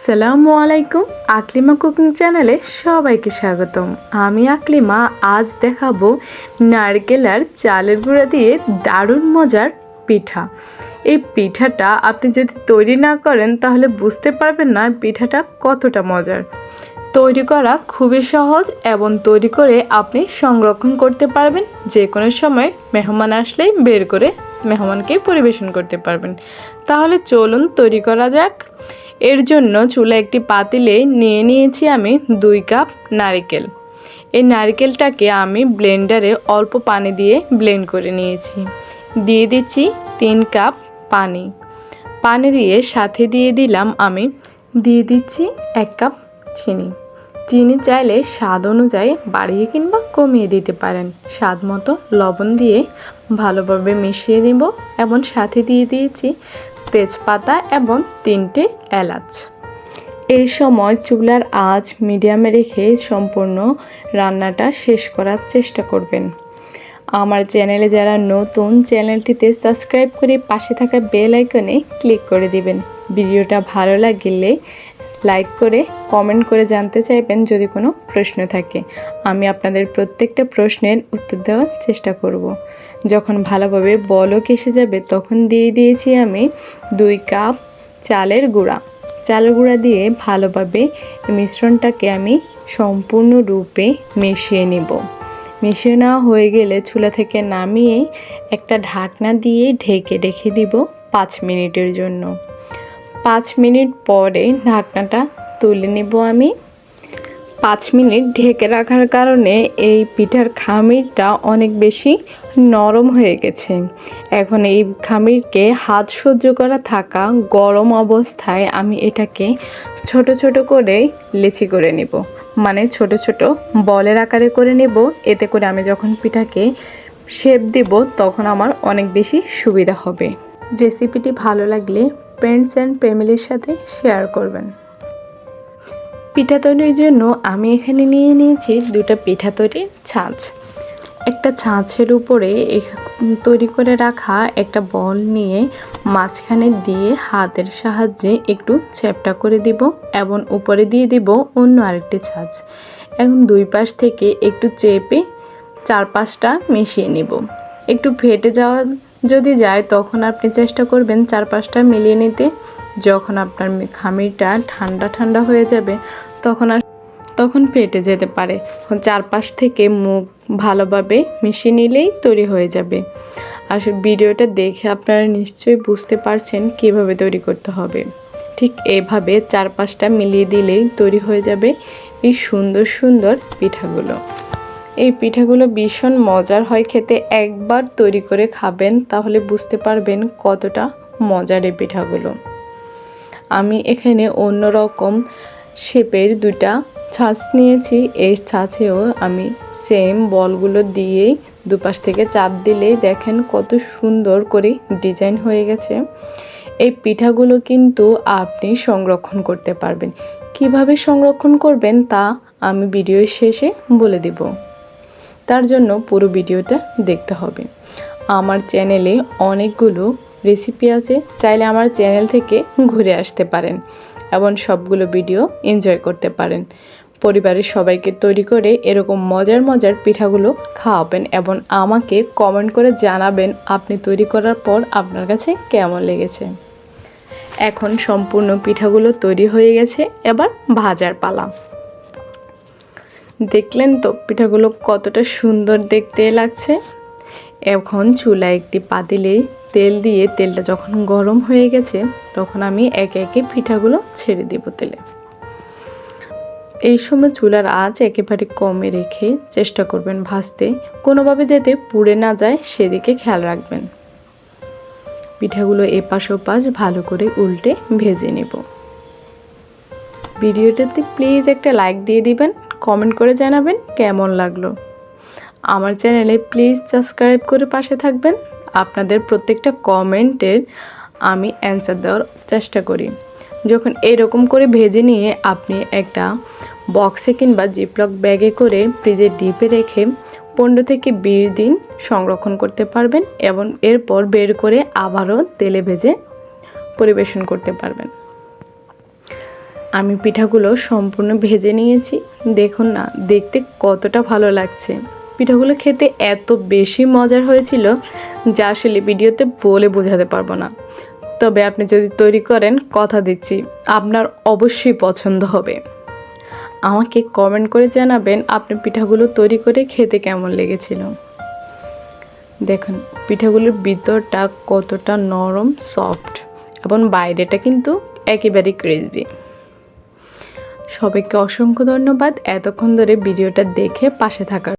সালামু আলাইকুম আকলিমা কুকিং চ্যানেলে সবাইকে স্বাগতম। আমি আকলিমা, আজ দেখাবো নারকেল আর চালের গুঁড়া দিয়ে দারুণ মজার পিঠা। এই পিঠাটা আপনি যদি তৈরি না করেন, তাহলে বুঝতে পারবেন না পিঠাটা কতটা মজার। তৈরি করা খুবই সহজ এবং তৈরি করে আপনি সংরক্ষণ করতে পারবেন। যে কোনো সময় মেহমান আসলেই বের করে মেহমানকে পরিবেশন করতে পারবেন। তাহলে চলুন তৈরি করা যাক। এর জন্য চুলা একটি পাতিলে নিয়ে নিয়েছি আমি দুই কাপ নারকেল। এই নারকেলটাকে আমি ব্লেন্ডারে অল্প পানি দিয়ে ব্লেন্ড করে নিয়েছি। দিয়ে দিচ্ছি তিন কাপ পানি। পানি দিয়ে সাথে দিয়ে দিলাম আমি দিয়ে দিচ্ছি এক কাপ চিনি। চিনি চাইলে স্বাদ অনুযায়ী বাড়িয়ে কিংবা কমিয়ে দিতে পারেন। স্বাদ মতো লবণ দিয়ে ভালোভাবে মিশিয়ে দেব এবং সাথে দিয়ে দিয়েছি তেজপাতা এবং তিনটে এলাচ। এই সময় চুলার আঁচ মিডিয়ামে রেখে সম্পূর্ণ রান্নাটা শেষ করার চেষ্টা করবেন। আমার চ্যানেলে যারা নতুন, চ্যানেলটিতে সাবস্ক্রাইব করে পাশে থাকা বেল আইকনে ক্লিক করে দিবেন। ভিডিওটা ভালো লাগলে লাইক করে, কমেন্ট করে জানতে চাইবেন যদি কোনো প্রশ্ন থাকে। আমি আপনাদের প্রত্যেকটা প্রশ্নের উত্তর দেওয়ার চেষ্টা করব। যখন ভালোভাবে বলক এসে যাবে, তখন দিয়ে দিয়েছি আমি দুই কাপ চালের গুঁড়া। চালের গুঁড়া দিয়ে ভালোভাবে মিশ্রণটাকে আমি সম্পূর্ণরূপে মিশিয়ে নিব। মিশিয়ে নেওয়া হয়ে গেলে চুলা থেকে নামিয়ে একটা ঢাকনা দিয়ে ঢেকে রেখে দিব পাঁচ মিনিটের জন্য। পাঁচ মিনিট পরে ঢাকনাটা তুলে নেব আমি। পাঁচ মিনিট ঢেকে রাখার কারণে এই পিঠার খামিরটা অনেক বেশি নরম হয়ে গেছে। এখন এই খামিরকে হাত সহ্য করা থাকা গরম অবস্থায় আমি এটাকে ছোট ছোট করে লেচি করে নেব। মানে ছোট ছোট বলের আকারে করে নেব। এতে করে আমি যখন পিঠাকে শেপ দেব তখন আমার অনেক বেশি সুবিধা হবে। রেসিপিটি ভালো লাগলে ফ্রেন্ডস অ্যান্ড ফ্যামিলির সাথে শেয়ার করবেন। পিঠা তৈরির জন্য আমি এখানে নিয়ে নিয়েছি দুটো পিঠা তৈরির ছাঁচ। একটা ছাঁচের উপরে তৈরি করে রাখা একটা বল নিয়ে মাঝখানে দিয়ে হাতের সাহায্যে একটু চ্যাপটা করে দিব এবং উপরে দিয়ে দিব অন্য আরেকটি ছাঁচ। এখন দুই পাশ থেকে একটু চেপে চার পাঁচটা মিশিয়ে নিব। একটু ফেটে যাওয়া যদি যায়, তখন আপনি চেষ্টা করবেন চার পাঁচটা মিলিয়ে নিতে। যখন আপনার খামিরটা ঠান্ডা ঠান্ডা হয়ে যাবে, তখন আর তখন ফেটে যেতে পারে। চারপাশ থেকে মুখ ভালোভাবে মিশিয়ে নিলেই তৈরি হয়ে যাবে। আসলে ভিডিওটা দেখে আপনারা নিশ্চয়ই বুঝতে পারছেন কীভাবে তৈরি করতে হবে। ঠিক এভাবে চার পাঁচটা মিলিয়ে দিলেই তৈরি হয়ে যাবে এই সুন্দর সুন্দর পিঠাগুলো। এই পিঠাগুলো ভীষণ মজার হয় খেতে। একবার তৈরি করে খাবেন, তাহলে বুঝতে পারবেন কতটা মজার এই পিঠাগুলো। আমি এখানে অন্য রকম শেপের দুটা ছাঁচ নিয়েছি। এই ছাঁচেও আমি সেম বলগুলো দিয়েই দুপাশ থেকে চাপ দিলেই দেখেন কত সুন্দর করে ডিজাইন হয়ে গেছে। এই পিঠাগুলো কিন্তু আপনি সংরক্ষণ করতে পারবেন। কীভাবে সংরক্ষণ করবেন তা আমি ভিডিওর শেষে বলে দেব। তার জন্য পুরো ভিডিওটা দেখতে হবে। আমার চ্যানেলে অনেকগুলো রেসিপি আছে, চাইলে আমার চ্যানেল থেকে ঘুরে আসতে পারেন এবং সবগুলো ভিডিও এনজয় করতে পারেন। পরিবারের সবাইকে তৈরি করে এরকম মজার মজার পিঠাগুলো খাওয়াবেন এবং আমাকে কমেন্ট করে জানাবেন আপনি তৈরি করার পর আপনার কাছে কেমন লেগেছে। এখন সম্পূর্ণ পিঠাগুলো তৈরি হয়ে গেছে, এবার ভাজার পালা। দেখলেন তো পিঠাগুলো কতটা সুন্দর দেখতে লাগছে? এখন চুলায় একটি পাতিলে তেল দিয়ে তেলটা যখন গরম হয়ে গেছে, তখন আমি একে একে পিঠাগুলো ছেড়ে দিব তেলে। এই সময় চুলার আঁচ একেবারে কমে রেখে চেষ্টা করবেন ভাজতে। কোনোভাবে যাতে পুড়ে না যায়, সেদিকে খেয়াল রাখবেন। পিঠাগুলো এপাশ ওপাশ ভালো করে উল্টে ভেজে নেব। ভিডিওটাতে প্লিজ একটা লাইক দিয়ে দিবেন কমেন্ট করে জানাবেন কেমন লাগল। আমার চ্যানেলে প্লিজ সাবস্ক্রাইব করে পাশে থাকবেন। আপনাদের প্রত্যেকটা কমেন্টের আমি অ্যান্সার দেওয়ার চেষ্টা করি। যখন এরকম করে ভেজে নিয়ে আপনি একটা বক্সে কিংবা জিপলক ব্যাগে করে ফ্রিজে ডিপে রেখে পনেরো থেকে বিশ দিন সংরক্ষণ করতে পারবেন এবং এরপর বের করে আবারও তেলে ভেজে পরিবেশন করতে পারবেন। আমি পিঠাগুলো সম্পূর্ণ ভেজে নিয়েছি। দেখুন না, দেখতে কতটা ভালো লাগছে। পিঠাগুলো খেতে এত বেশি মজার হয়েছিল যা আসলে ভিডিওতে বলে বোঝাতে পারব না। তবে আপনি যদি তৈরি করেন, কথা দিচ্ছি, আপনার অবশ্যই পছন্দ হবে। আমাকে কমেন্ট করে জানাবেন আপনি পিঠাগুলো তৈরি করে খেতে কেমন লেগেছিল। দেখুন, পিঠাগুলোর ভিতরটা কতটা নরম, সফট, এবং বাইরেটা কিন্তু একেবারেই ক্রিসপি সবাইকে অসংখ্য ধন্যবাদ। এতক্ষণ ধরে ভিডিওটা দেখে পাশে থাকার